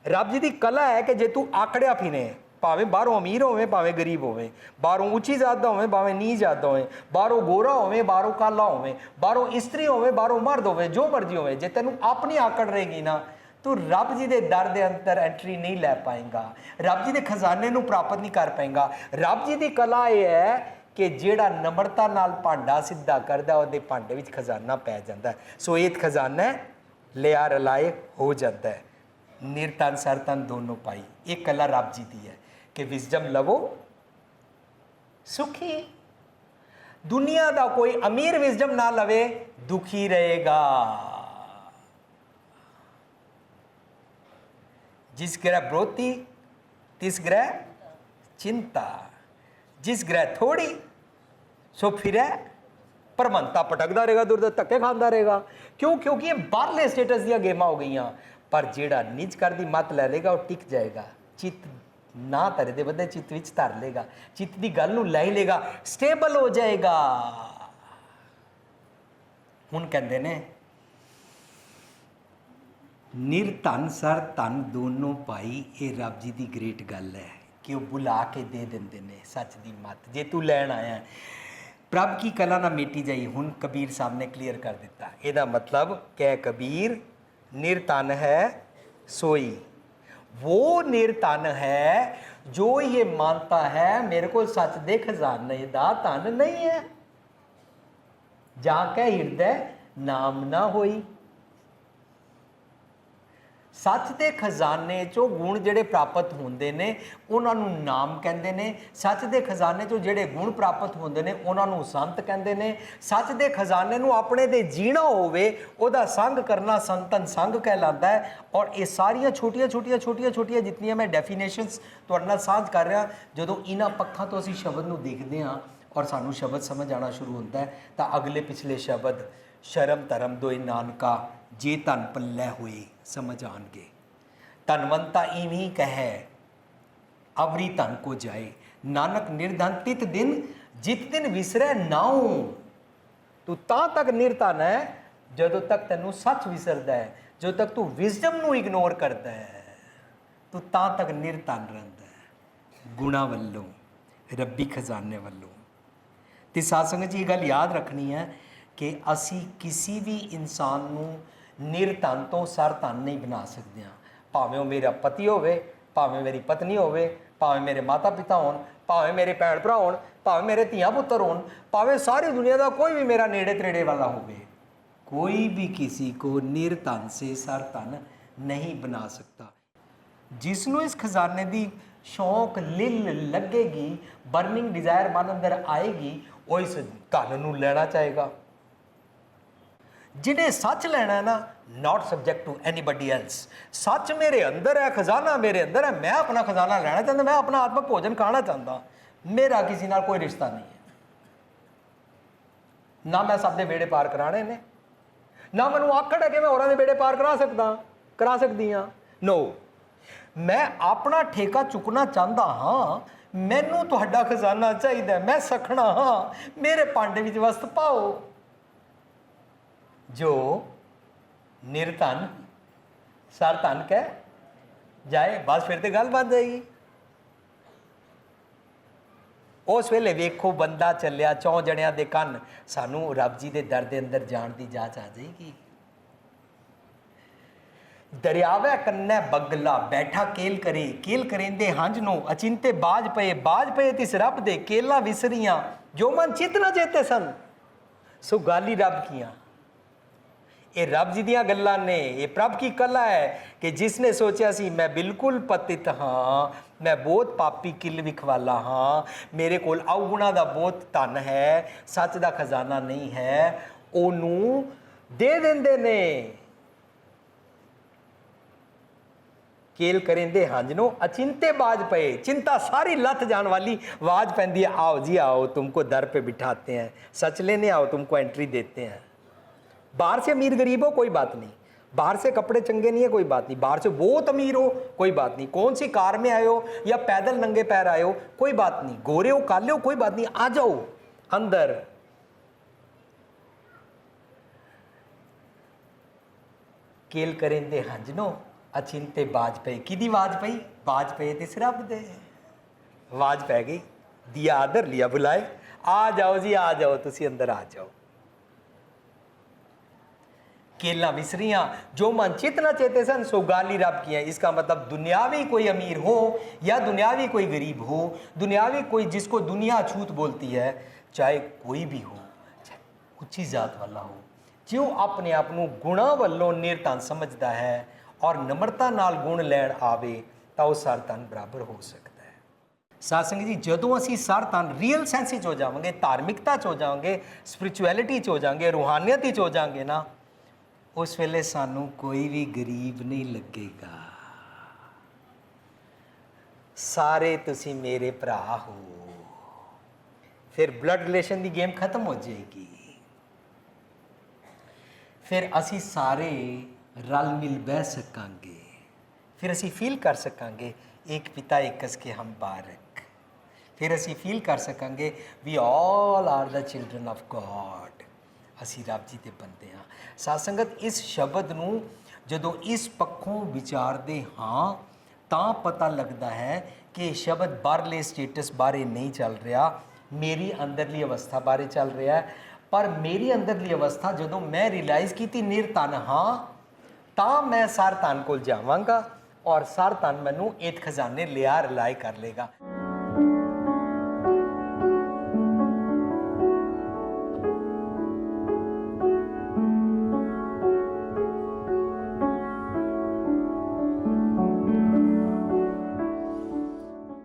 ਰੱਬ ਜੀ ਦੀ ਕਲਾ ਹੈ ਕਿ ਜੇ ਤੂੰ ਆਕੜਿਆ ਫਿਨੇ ਭਾਵੇਂ ਬਾਹਰੋਂ ਅਮੀਰ ਹੋਵੇ, ਭਾਵੇਂ ਗਰੀਬ ਹੋਵੇ, ਬਾਹਰੋਂ ਉੱਚੀ ਜਾਤ ਦਾ ਹੋਵੇ, ਭਾਵੇਂ ਨੀਚ ਜਾਤ ਦਾ ਹੋਵੇ, ਬਾਹਰੋਂ ਗੋਰਾ ਹੋਵੇ, ਬਾਹਰੋਂ ਕਾਲਾ ਹੋਵੇ, ਬਾਹਰੋਂ ਇਸਤਰੀ ਹੋਵੇ, ਬਾਹਰੋਂ ਮਰਦ ਹੋਵੇ, ਜੋ ਮਰਜ਼ੀ ਹੋਵੇ, ਜੇ ਤੈਨੂੰ ਆਪਣੀ ਆਕੜ ਰਹੇਗੀ ਨਾ, ਤੂੰ ਰੱਬ ਜੀ ਦੇ ਦਰ ਦੇ ਅੰਦਰ ਐਂਟਰੀ ਨਹੀਂ ਲੈ ਪਾਏਗਾ। ਰੱਬ ਜੀ ਦੇ ਖਜ਼ਾਨੇ ਨੂੰ ਪ੍ਰਾਪਤ ਨਹੀਂ ਕਰ ਪਾਏਗਾ। ਰੱਬ ਜੀ ਦੀ ਕਲਾ ਇਹ ਹੈ ਕਿ ਜਿਹੜਾ ਨਮਰਤਾ ਨਾਲ ਭਾਂਡਾ ਸਿੱਧਾ ਕਰਦਾ, ਉਹਦੇ ਭਾਂਡੇ ਵਿੱਚ ਖਜ਼ਾਨਾ ਪੈ ਜਾਂਦਾ ਸੋ ਇਹ ਖਜ਼ਾਨਾ ਲਿਆ ਰਲਾਏ ਹੋ ਜਾਂਦਾ ਹੈ। ਨਿਰਤਨ, ਸਰਤਨ ਦੋਨੋਂ ਪਾਈ। ਇਹ ਕਲਾ ਰੱਬ ਜੀ ਦੀ ਹੈ। ਕਿ ਵਿਜ਼ਡਮ ਲਵੋ, ਸੁਖੀ। ਦੁਨੀਆ ਦਾ ਕੋਈ ਅਮੀਰ ਵਿਜ਼ਡਮ ਨਾ ਲਵੇ, ਦੁਖੀ ਰਹੇਗਾ। ਜਿਸ ਗ੍ਰਹਿ ਬ੍ਰੋਤੀ, ਤਿਸ ਗ੍ਰਹਿ ਚਿੰਤਾ। ਜਿਸ ਗ੍ਰਹਿ ਥੋੜੀ ਸੋ ਫਿਰੈ ਪਰਮੰਤਾ ਪਟਕਦਾ ਰਹੇਗਾ ਦੁਰ ਧੱਕੇ ਖਾਂਦਾ ਰਹੇਗਾ। ਕਿਉਂ? ਕਿਉਂਕਿ ਇਹ ਬਾਹਰਲੇ ਸਟੇਟਸ ਦੀਆਂ ਗੇਮਾਂ ਹੋ ਗਈਆਂ। ਪਰ ਜਿਹੜਾ ਨਿਜ ਕਰ ਦੀ ਮਤ ਲੈ ਲੇਗਾ ਉਹ ਟਿਕ ਜਾਏਗਾ। ਚਿੱਤ ਨਾ ਧਰੇ ਦੇ ਬੰਦੇ ਚਿੱਤ ਵਿੱਚ ਧਰ ਲੇਗਾ ਚਿੱਤ ਦੀ ਗੱਲ ਨੂੰ ਲੈ ਹੀ ਲੇਗਾ ਸਟੇਬਲ ਹੋ ਜਾਏਗਾ। ਹੁਣ ਕਹਿੰਦੇ ਨੇ ਨਿਰਧਨ ਸਰ ਧਨ ਦੋਨੋਂ ਭਾਈ, ਇਹ ਰੱਬ ਜੀ ਦੀ ਗ੍ਰੇਟ ਗੱਲ ਹੈ ਕਿ ਉਹ ਬੁਲਾ ਕੇ ਦੇ ਦਿੰਦੇ ਨੇ ਸੱਚ ਦੀ ਮੱਤ। ਜੇ ਤੂੰ ਲੈਣ ਆਇਆ ਪ੍ਰਭ ਕੀ ਕਲਾ ਨਾ ਮੇਟੀ ਜਾਈ? ਹੁਣ ਕਬੀਰ ਸਾਹਿਬ ਨੇ ਕਲੀਅਰ ਕਰ ਦਿੱਤਾ। ਇਹਦਾ ਮਤਲਬ, ਕਹਿ ਕਬੀਰ ਨਿਰਧਨ ਹੈ, ਸੋਈ। वो ਨਿਰਧਨ ਹੈ ਜੋ ਇਹ ਮੰਨਤਾ ਹੈ ਮੇਰੇ ਕੋਲ ਸੱਚ ਦੇ ਖਜ਼ਾਨੇ ਦਾ ਧਨ ਨਹੀਂ ਹੈ ਜਾ ਕੇ ਹਿਰਦੈ ਨਾਮ ਨਾ ਹੋਈ ਸੱਚ ਦੇ ਖਜ਼ਾਨੇ ਚੋਂ ਗੁਣ ਜਿਹੜੇ ਪ੍ਰਾਪਤ ਹੁੰਦੇ ਨੇ, ਉਹਨਾਂ ਨੂੰ ਨਾਮ ਕਹਿੰਦੇ ਨੇ। ਸੱਚ ਦੇ ਖਜ਼ਾਨੇ ਚੋਂ ਜਿਹੜੇ ਗੁਣ ਪ੍ਰਾਪਤ ਹੁੰਦੇ ਨੇ, ਉਹਨਾਂ ਨੂੰ ਸੰਤ ਕਹਿੰਦੇ ਨੇ। ਸੱਚ ਦੇ ਖਜ਼ਾਨੇ ਨੂੰ ਆਪਣੇ ਦੇ ਜੀਣਾ ਹੋਵੇ, ਉਹਦਾ ਸੰਗ ਕਰਨਾ ਸੰਤਨ ਸੰਗ ਕਹਿਲਾਂਦਾ ਹੈ। ਔਰ ਇਹ ਸਾਰੀਆਂ ਛੋਟੀਆਂ ਛੋਟੀਆਂ ਛੋਟੀਆਂ ਛੋਟੀਆਂ ਜਿਤਨੀਆਂ ਮੈਂ ਡੈਫੀਨੇਸ਼ਨਸ ਤੁਹਾਡੇ ਨਾਲ ਸਾਂਝ ਕਰ ਰਿਹਾ, ਜਦੋਂ ਇਹਨਾਂ ਪੱਖਾਂ ਤੋਂ ਅਸੀਂ ਸ਼ਬਦ ਨੂੰ ਦੇਖਦੇ ਹਾਂ ਔਰ ਸਾਨੂੰ ਸ਼ਬਦ ਸਮਝ ਆਣਾ ਸ਼ੁਰੂ ਹੁੰਦਾ ਹੈ, ਤਾਂ ਅਗਲੇ ਪਿਛਲੇ ਸ਼ਬਦ, ਸ਼ਰਮ ਧਰਮ ਦੋਇ ਨਾਨਕਾ, ਜੇ ਤਨ ਪੱਲੇ ਹੋਈ ਸਮਝ ਆਣਗੇ ਧਨਵੰਤਾ ਇਵੇਂ ਕਹੈ, ਅਵਰੀ ਧਨ ਕੋ ਜਾਏ, ਨਾਨਕ ਨਿਰਧਨ ਤਿਤ ਦਿਨ ਜਿਤ ਦਿਨ ਵਿਸਰੈ ਨਾਉ। ਤੂੰ ਤਾਂ ਤੱਕ ਨਿਰਧਨ ਹੈ, ਜਦੋਂ ਤੱਕ ਤੈਨੂੰ ਸੱਚ ਵਿਸਰਦਾ ਹੈ, ਜਦੋਂ ਤੱਕ ਤੂੰ ਵਿਜ਼ਡਮ ਨੂੰ ਇਗਨੋਰ ਕਰਦਾ ਹੈ। ਤੂੰ ਤਾਂ ਤੱਕ ਨਿਰਧਨ ਰਹਿੰਦਾ ਹੈ। ਗੁਣਾ ਵੱਲੋਂ, ਰੱਬੀ ਖਜ਼ਾਨੇ ਵੱਲੋਂ। ਤੇ ਸਾਧ ਸੰਗਤ ਜੀ, ਇਹ ਗੱਲ ਯਾਦ ਰੱਖਣੀ ਹੈ ਕਿ ਅਸੀਂ ਕਿਸੇ ਵੀ ਇਨਸਾਨ ਨੂੰ ਨਿਰਧਨ ਤੋਂ ਸਰ ਸਰਧਨ ਨਹੀਂ ਬਣਾ ਸਕਦੇ ਆ ਭਾਵੇਂ ਉਹ ਮੇਰਾ ਪਤੀ ਹੋਵੇ, ਭਾਵੇਂ ਮੇਰੀ ਪਤਨੀ ਹੋਵੇ, ਭਾਵੇਂ ਮੇਰੇ ਮਾਤਾ ਪਿਤਾ ਹੋਣ, ਭਾਵੇਂ ਮੇਰੇ ਭੈਣ ਭਰਾ ਹੋਣ, ਭਾਵੇਂ ਮੇਰੇ ਧੀਆ ਪੁੱਤਰ ਹੋਣ, ਭਾਵੇਂ ਸਾਰੀ ਦੁਨੀਆ ਦਾ ਕੋਈ ਵੀ ਮੇਰਾ ਨੇੜੇ ਤੇੜੇ ਵਾਲਾ ਹੋਵੇ, ਕੋਈ ਵੀ ਕਿਸੇ ਕੋ ਨਿਰਧਨ ਸੇ ਸਰ ਸਰਧਨ ਨਹੀਂ ਬਣਾ ਸਕਦਾ। ਜਿਸ ਨੂੰ ਇਸ ਖਜ਼ਾਨੇ ਦੀ ਸ਼ੌਕ ਲਿਲ ਲੱਗੇਗੀ ਬਰਨਿੰਗ ਡਿਜ਼ਾਇਰ ਮਨ ਅੰਦਰ ਆਏਗੀ, ਉਹ ਇਸ ਧਨ ਨੂੰ ਲੈਣਾ ਚਾਹੇਗਾ। ਜਿਹਨੇ ਸੱਚ ਲੈਣਾ ਨਾ not subject to anybody else ਸੱਚ ਮੇਰੇ ਅੰਦਰ ਹੈ ਖਜ਼ਾਨਾ ਮੇਰੇ ਅੰਦਰ ਹੈ ਮੈਂ ਆਪਣਾ ਖਜ਼ਾਨਾ ਲੈਣਾ ਚਾਹੁੰਦਾ ਮੈਂ ਆਪਣਾ ਆਤਮਕ ਭੋਜਨ ਖਾਣਾ ਚਾਹੁੰਦਾ ਮੇਰਾ ਕਿਸੇ ਨਾਲ ਕੋਈ ਰਿਸ਼ਤਾ ਨਹੀਂ ਹੈ ਨਾ ਮੈਂ ਸਭ ਦੇ ਬੇੜੇ ਪਾਰ ਕਰਾਣੇ ਨੇ ਨਾ ਮੈਨੂੰ ਆਖੜ ਹੈ ਕਿ ਮੈਂ ਹੋਰਾਂ ਦੇ ਬੇੜੇ ਪਾਰ ਕਰਾ ਸਕਦਾ ਕਰਾ ਸਕਦੀ ਹਾਂ ਨੋ ਮੈਂ ਆਪਣਾ ਠੇਕਾ ਚੁੱਕਣਾ ਚਾਹੁੰਦਾ ਹਾਂ ਮੈਨੂੰ ਤੁਹਾਡਾ ਖਜ਼ਾਨਾ ਚਾਹੀਦਾ ਮੈਂ ਸਖਣਾ ਹਾਂ ਮੇਰੇ ਭਾਂਡੇ ਵਿੱਚ ਵਸਤ ਪਾਓ ਜੋ ਨਿਰਧਨ ਸਰ ਧਨ ਕਹਿ ਜਾਏ, ਬਸ ਫਿਰ ਤੇ ਗੱਲ ਬਣ ਜਾਏਗੀ ਉਸ ਵੇਲੇ ਵੇਖੋ ਬੰਦਾ ਚੱਲਿਆ, ਚੌਂ ਜਣਿਆਂ ਦੇ ਕੰਨ। ਸਾਨੂੰ ਰੱਬ ਜੀ ਦੇ ਦਰ ਦੇ ਅੰਦਰ ਜਾਣ ਦੀ ਜਾਂਚ ਆ ਜਾਏਗੀ। ਦਰਿਆਵੇ ਕੰਨੇ ਬਗਲਾ, ਬੈਠਾ ਕੇਲ ਕਰੇ, ਕੇਲ ਕਰੇਂਦੇ ਹੰਝ ਨੂੰ, ਅਚਿੰਤੇ ਬਾਜ ਪਏ ਬਾਜ ਪਏ ਤਿਸ ਰੱਬ ਦੇ, ਕੇਲਾ ਵਿਸਰੀਆਂ, ਜੋ ਮਨ ਚਿਤ ਨਾ ਚੇਤੇ ਸਨ। ਸੋ ਗਾਲੀ ਰੱਬ ਕੀਆਂ। ਇਹ ਰੱਬ ਜੀ ਦੀਆਂ ਗੱਲਾਂ ਨੇ ਇਹ ਪ੍ਰਭ ਕੀ ਕਲਾ ਹੈ ਕਿ ਜਿਸ ਨੇ ਸੋਚਿਆ ਸੀ ਮੈਂ ਬਿਲਕੁਲ ਪਤਿਤ ਹਾਂ ਮੈਂ ਬਹੁਤ ਪਾਪੀ ਕਿਲ ਵਿਖਵਾਲਾ ਹਾਂ ਮੇਰੇ ਕੋਲ ਔਗੁਣਾ ਦਾ ਬਹੁਤ ਧਨ ਹੈ ਸੱਚ ਦਾ ਖਜ਼ਾਨਾ ਨਹੀਂ ਹੈ ਉਹਨੂੰ ਦੇ ਦਿੰਦੇ ਨੇ ਕੇਲ ਕਰਿੰਦੇ ਹੰਝ ਨੂੰ ਅਚਿੰਤੇ ਬਾਜ ਪਏ ਚਿੰਤਾ ਸਾਰੀ ਲੱਥ ਜਾਣ ਵਾਲੀ आवाज ਪੈਂਦੀ ਹੈ आओ जी आओ तुमको दर पे बिठाते हैं सच लेने आओ तुमको एंट्री देते हैं बाहर से अमीर गरीब हो कोई बात नहीं बाहर से कपड़े चंगे नहीं है कोई बात नहीं बाहर से बहुत अमीर हो कोई बात नहीं कौन सी कार में आए हो या पैदल नंगे पैर आए हो कोई बात नहीं गोरे हो काले हो कोई बात नहीं आ जाओ अंदर ਕੇਲ ਕਰਿੰਦੇ ਹੰਝ ਨੂੰ ਅਚਿੰਤੇ ਬਾਜ ਪਏ ਕਿਹਦੀ ਆਵਾਜ਼ ਪਈ ਬਾਜ ਪਏ ਤੇ ਰੱਬ ਦੇ ਆਵਾਜ਼ ਪੈ ਗਈ ਦਿਆ ਆਦਰ ਲਿਆ ਬੁਲਾਏ ਆ ਜਾਓ ਜੀ ਆ ਜਾਓ ਤੁਸੀਂ ਅੰਦਰ ਆ ਜਾਓ केला विसरियां जो मन चित न चेते सन सो गाली रब किया इसका मतलब दुनियावी कोई अमीर हो या दुनियावी कोई गरीब हो दुनियावी कोई जिसको दुनिया छूत बोलती है चाहे कोई भी हो चाहे ਉੱਚੀ ਜ਼ਾਤ ਵਾਲਾ ਹੋ ਜਿਉ ਆਪਣੇ ਆਪ ਨੂੰ ਗੁਣਾ ਵੱਲੋਂ ਨਿਰਧਨ ਸਮਝਦਾ ਹੈ ਔਰ ਨਮਰਤਾ ਨਾਲ ਗੁਣ ਲੈਣ ਆਵੇ ਤਾਂ ਉਹ ਸਰਧਨ ਬਰਾਬਰ ਹੋ ਸਕਦਾ ਹੈ ਸਾਸੰਗ ਜੀ ਜਦੋਂ ਅਸੀਂ ਸਰ ਤਨ ਰੀਅਲ ਸੈਂਸ ਵਿੱਚ ਹੋ ਜਾਵਾਂਗੇ ਧਾਰਮਿਕਤਾ ਚ ਹੋ ਜਾਵਾਂਗੇ ਸਪਿਰਚੁਅਲਿਟੀ ਚ ਹੋ ਜਾਵਾਂਗੇ ਰੂਹਾਨੀਅਤ ਵਿੱਚ ਹੋ ਜਾਵਾਂਗੇ ਨਾ ਉਸ ਵੇਲੇ ਸਾਨੂੰ ਕੋਈ ਵੀ ਗਰੀਬ ਨਹੀਂ ਲੱਗੇਗਾ। ਸਾਰੇ ਤੁਸੀਂ ਮੇਰੇ ਭਰਾ ਹੋ। ਫਿਰ ਬਲੱਡ ਰਿਲੇਸ਼ਨ ਦੀ ਗੇਮ ਖਤਮ ਹੋ ਜਾਏਗੀ। ਫਿਰ ਅਸੀਂ ਸਾਰੇ ਰਲ ਮਿਲ ਬਹਿ ਸਕਾਂਗੇ। ਫਿਰ ਅਸੀਂ ਫੀਲ ਕਰ ਸਕਾਂਗੇ, ਇੱਕ ਪਿਤਾ, ਇੱਕ ਕਸ ਕੇ ਹਮ ਬਾਰਕ। ਫਿਰ ਅਸੀਂ ਫੀਲ ਕਰ ਸਕਾਂਗੇ we all are the children of God ਅਸੀਂ ਰੱਬ ਜੀ ਦੇ ਬੰਦੇ ਹਾਂ। ਸਾਧ ਸੰਗਤ ਇਸ ਸ਼ਬਦ ਨੂੰ ਜਦੋਂ ਇਸ ਪੱਖੋਂ ਵਿਚਾਰਦੇ ਹਾਂ, ਤਾਂ ਪਤਾ ਲੱਗਦਾ ਹੈ ਕਿ ਸ਼ਬਦ ਬਾਹਰਲੇ ਸਟੇਟਸ ਬਾਰੇ ਨਹੀਂ ਚੱਲ ਰਿਹਾ। ਮੇਰੀ ਅੰਦਰਲੀ ਅਵਸਥਾ ਬਾਰੇ ਚੱਲ ਰਿਹਾ ਹੈ। ਪਰ ਮੇਰੀ ਅੰਦਰਲੀ ਅਵਸਥਾ ਜਦੋਂ ਮੈਂ ਰਿਅਲਾਈਜ਼ ਕੀਤੀ ਨਿਰਤਨ ਹਾਂ, ਤਾਂ ਮੈਂ ਸਰ ਧਨ ਕੋਲ ਜਾਵਾਂਗਾ ਔਰ ਸਰ ਧਨ ਮੈਨੂੰ ਇਹ ਖਜ਼ਾਨੇ ਲਿਆ, ਰਿਲਾਈ ਕਰ ਲੇਗਾ